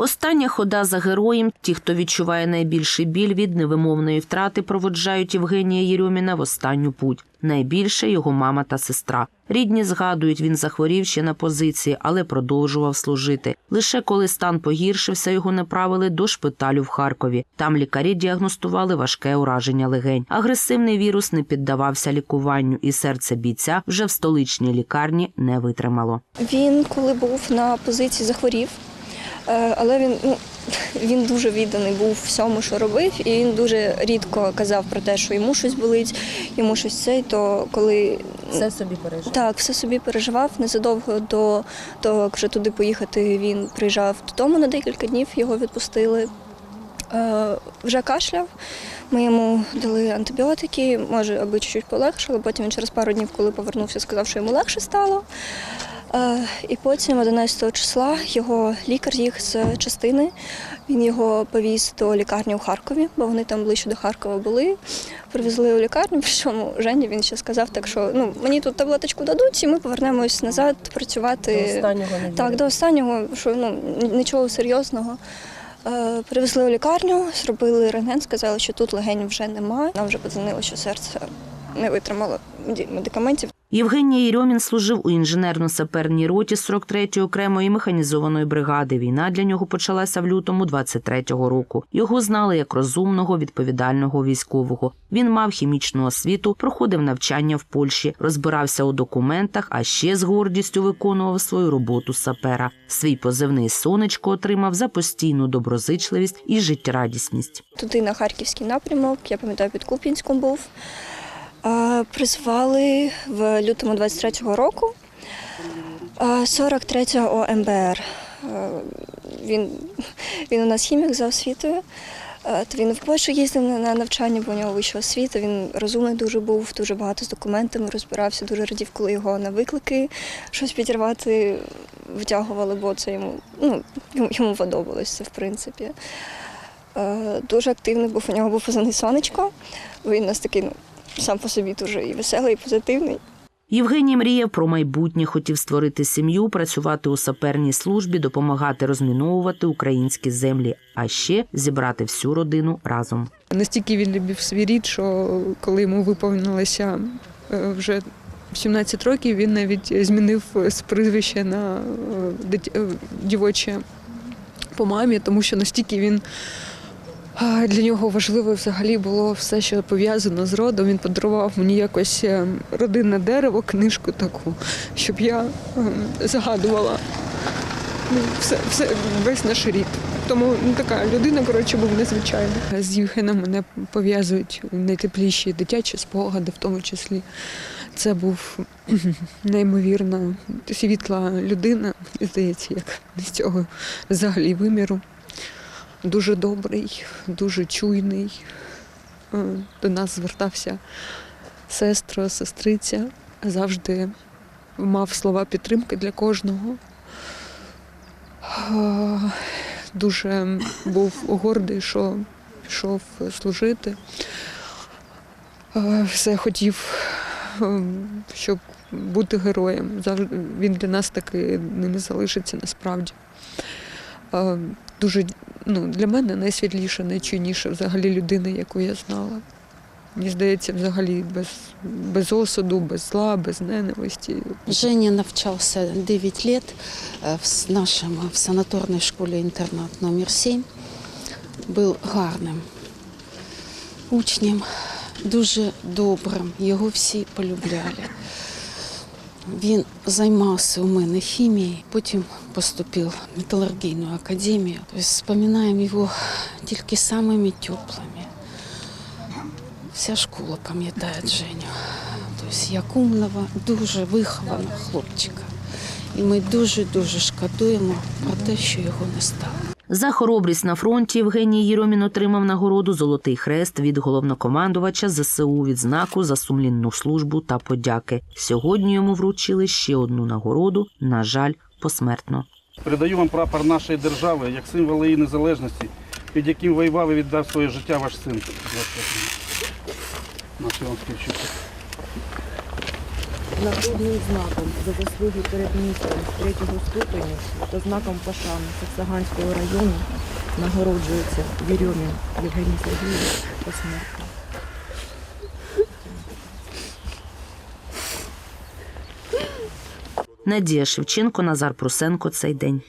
Остання хода за героєм. Ті, хто відчуває найбільший біль від невимовної втрати, проводжають Євгенія Єрьоміна в останню путь. Найбільше його мама та сестра. Рідні згадують, він захворів ще на позиції, але продовжував служити. Лише коли стан погіршився, його направили до шпиталю в Харкові. Там лікарі діагностували важке ураження легень. Агресивний вірус не піддавався лікуванню, і серце бійця вже в столичній лікарні не витримало. Він, коли був на позиції, захворів, але він, ну, він дуже відданий був всьому, що робив, і він дуже рідко казав про те, що йому щось болить, йому щось це. То коли Все собі пережив. так, все собі переживав незадовго до того, як вже туди поїхати, він приїжджав додому на декілька днів, його відпустили. Е, вже кашляв. Ми йому дали антибіотики, може, аби чуть-чуть полегшало. Потім він через пару днів, коли повернувся, сказав, що йому легше стало. Е, І потім, 11 числа, його лікар їх з частини. Він його повіз до лікарні у Харкові, бо вони там ближче до Харкова були. Привезли у лікарню. Причому Жені він ще сказав, так що ну мені тут таблеточку дадуть, і ми повернемось назад працювати. останнього не Так, до останнього, що ну нічого серйозного. Е, Привезли у лікарню, зробили рентген, сказали, що тут легень вже немає. Нам вже подзвонили, що серце не витримало медикаментів. Євгеній Єрьомін служив у інженерно-саперній роті 43-ї окремої механізованої бригади. Війна для нього почалася в лютому 23-го року. Його знали як розумного, відповідального військового. Він мав хімічну освіту, проходив навчання в Польщі, розбирався у документах, а ще з гордістю виконував свою роботу сапера. Свій позивний сонечко отримав за постійну доброзичливість і життєрадісність. Туди на харківський напрямок, я пам'ятаю, під Куп'янськом був. Призвали в лютому 23-го року е, 43-го ОМБР. Е, Він, він у нас хімік за освітою. То він в Польщу їздив на- на навчання, бо у нього вища освіта. Він розумний дуже був, дуже багато з документами розбирався, дуже радів, коли його на виклики щось підірвати витягували, бо це йому, ну, йому- подобалось це, в принципі. Дуже активний був, у нього був позивний сонечко. Він у нас такий, ну, сам по собі дуже і веселий, і позитивний. Євгеній мріяв про майбутнє, хотів створити сім'ю, працювати у саперній службі, допомагати розміновувати українські землі, а ще зібрати всю родину разом. Настільки він любив свій рід, що коли йому виповнилося е, вже 17 років, він навіть змінив з прізвища на е, е, дівоче по мамі, тому що настільки він. Для нього важливо взагалі було все, що пов'язано з родом. Він подарував мені якось е, родинне дерево, книжку таку, щоб я е, згадувала ну, все, все, весь наш рід. Тому ну, така людина, коротше, був незвичайна. З Євгеном мене пов'язують найтепліші дитячі спогади, в тому числі. Це був неймовірно світла людина, здається, як з цього взагалі виміру. Дуже добрий, дуже чуйний. Е, До нас звертався сестра, сестриця, завжди мав слова підтримки для кожного. Е, Дуже був гордий, що пішов служити. Е, Все хотів, щоб бути героєм. Він для нас таки ним залишиться насправді. Дуже ну, для мене найсвітліша, найчуйніша взагалі людина, яку я знала. Мені здається, взагалі без, без осуду, без зла, без ненависті. Женя навчався 9 лет е, в нашому в санаторній школі-інтернат номер 7. Був гарним учнем, дуже добрим. Його всі полюбляли. Він займався у мене хімією, потім поступив в металургійну академію. Тобто Вспоминаємо його тільки самими теплими. Вся школа пам'ятає Женю. Тобто як умного, дуже вихованого хлопчика. І ми дуже-дуже шкодуємо про те, що його не стало. За хоробрість на фронті Євгеній Єромін отримав нагороду Золотий хрест від головнокомандувача ЗСУ відзнаку за сумлінну службу та подяки. Сьогодні йому вручили ще одну нагороду, на жаль, посмертно. Передаю вам прапор нашої держави як символ її незалежності, під яким воював і віддав своє життя ваш син. Наш вам співчуття. Нагрудним знаком за заслуги перед містом третього ступеню та знаком пошани Саксаганського району нагороджується Вірьомін Євгеній Сергійович посмертно. Надія Шевченко, Назар Прусенко. Цей день.